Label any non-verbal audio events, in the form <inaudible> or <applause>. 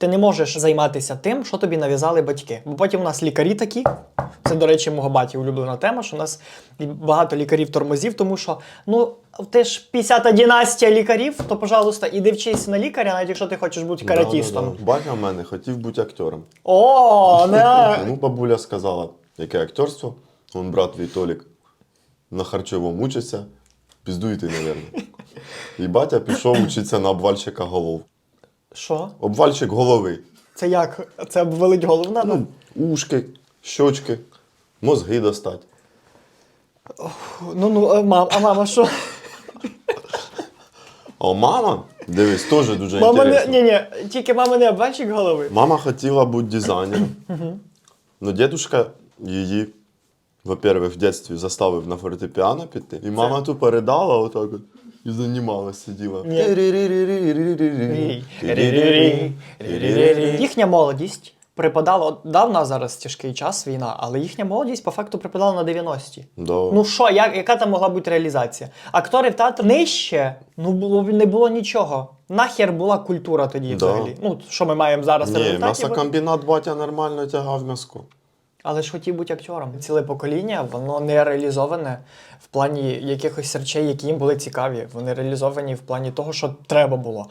Ти не можеш займатися тим, що тобі нав'язали батьки. Бо потім у нас лікарі такі. Це, до речі, мого баті улюблена тема, що у нас багато лікарів тормозів, тому що ну ти ж 50-та династія лікарів, то, пожалуйста, іди вчись на лікаря, навіть якщо ти хочеш бути каратістом. Да, да, да. Батя в мене хотів бути актором. О, не. <laughs> Ну, бабуля сказала, яке акторство. Он брат твій Толік на харчовому учиться. Піздуйте, мабуть. І батя пішов вчитися на обвальщика голов. Що? Обвальщик голови. Це як? Це обвалить голову надо? Ну, ушки, щочки, мозги достать. Ну, ну, а мам, а мама що? А мама, дивись, теж дуже Мама не. інтересно. Ні, ні, тільки мама не обвальчик голови. Мама хотіла бути дизайнером. Но дедушка її, во-первых, в дитинстві заставив на фортепіано піти. І мама ту передала отак от. І займалася, сиділа. Їхня молодість припадала, от, да, нас зараз тяжкий час, війна, але їхня молодість по факту припадала на 90-ті. Да. Ну що, як, яка там могла бути реалізація? Актори в театр нижче, ну було, не було нічого. Нахер була культура тоді Да. взагалі. Ну, що ми маємо зараз Ні, результаті. м'ясокомбінат батя нормально тягав м'яско. Але ж хотів бути актором. Ціле покоління, воно не реалізоване в плані якихось речей, які їм були цікаві. Вони реалізовані в плані того, що треба було.